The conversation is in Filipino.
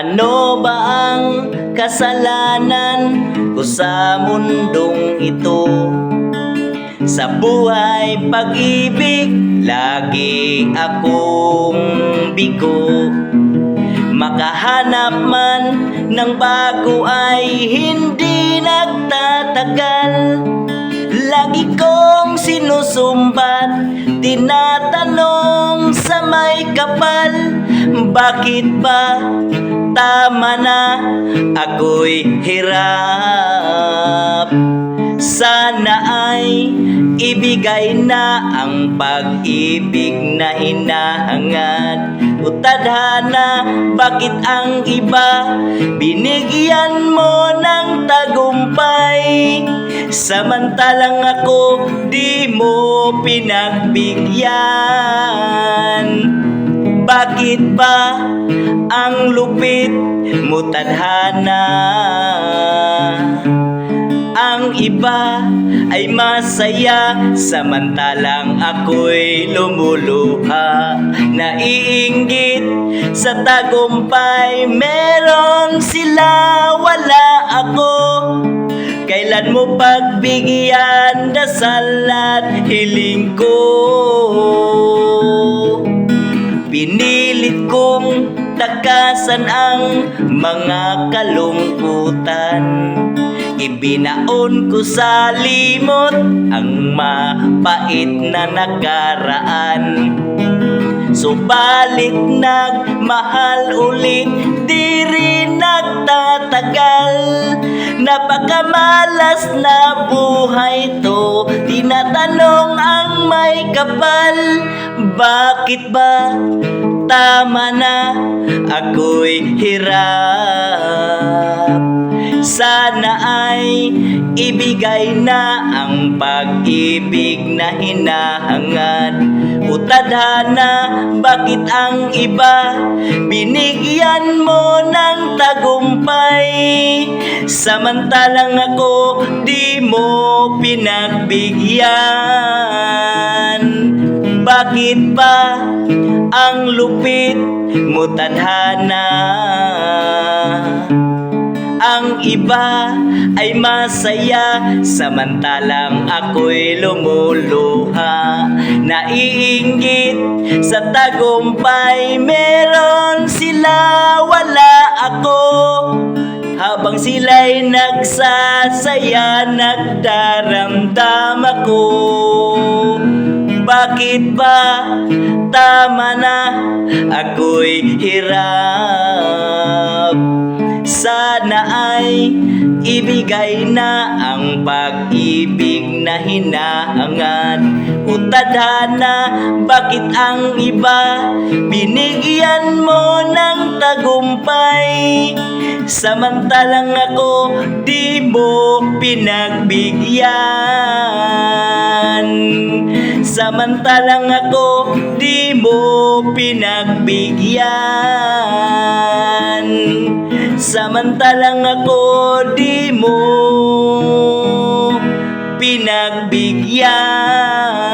Ano ba ang kasalanan ko sa mundong ito? Sa buhay pag-ibig, lagi akong bigo Makahanap man ng bago ay hindi nagtatagal Lagi kong sinusumbat, tinatanong sa may kapal Bakit ba tama na ako'y hirap. Sana ay ibigay na ang pag-ibig na hinahangad O tadhana, bakit ang iba binigyan mo ng tagumpay? Samantalang ako di mo pinagbigyan Bakit ba ang lupit mo tadhana? Ang iba ay masaya Samantalang ako'y lumuluha. Naiinggit sa tagumpay Meron sila, wala ako. Kailan mo pagbigyan Dasal at hiling ko Pinilit kong takasan ang mga kalungkutan. Ibinaon ko sa limot ang mapait na nakaraan. Subalit nagmahal ulit di rin nagtatagal Napakamalas na buhay to. Tinatanong ang may kapal Bakit ba tama na ako'y hirap? Sana ay ibigay na ang pag-ibig na hinahangad O tadhana, bakit ang iba binigyan mo ng tagumpay? Samantalang ako di mo pinagbigyan. Bakit ba ang lupit mo tadhana ang iba ay masaya Samantalang ako'y lumuluha. Naiinggit sa tagumpay Meron sila, wala ako. Habang sila'y nagsasaya Nagdaramdam ako. Bakit ba tama na ako'y hirap ibigay na ang pag-ibig na hinahangad O tadhana, bakit ang iba? Binigyan mo ng tagumpay. Samantalang ako di mo pinagbigyan. Samantalang ako di mo pinagbigyan Samantalang ako di mo pinagbigyan